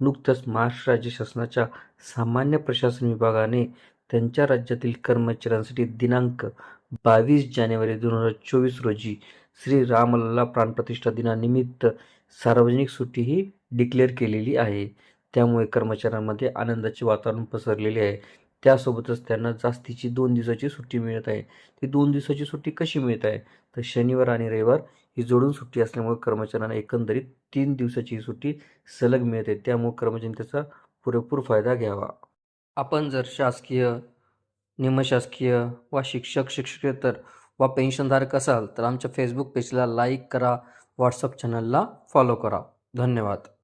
नुकतंच महाराष्ट्र राज्य शासनाच्या सामान्य प्रशासन विभागाने त्यांच्या राज्यातील कर्मचाऱ्यांसाठी दिनांक बावीस जानेवारी दोन हजार चोवीस रोजी श्री रामलल्ला प्राणप्रतिष्ठा दिनानिमित्त सार्वजनिक सुट्टी ही डिक्लेअर केलेली आहे. त्यामुळे कर्मचाऱ्यांमध्ये आनंदाचे वातावरण पसरलेले आहे. त्यासोबतच त्यांना जास्तीची दोन दिवसाची सुट्टी मिळत आहे. ती दोन दिवसाची सुट्टी कशी मिळत आहे? तर शनिवार आणि रविवार ही जोडून सुट्टी असल्यामुळे कर्मचाऱ्यांना एकंदरीत तीन दिवसाची ही सुट्टी सलग मिळते त्यामुळे कर्मचाऱ्यांनी त्याचा पुरेपूर फायदा घ्यावा. आपण जर शासकीय निमशासकीय वा शिक्षक शिक्षकेतर वा पेन्शनधारक असाल तर आमच्या फेसबुक पेजला लाईक करा. व्हॉट्सअप चॅनलला फॉलो करा. धन्यवाद.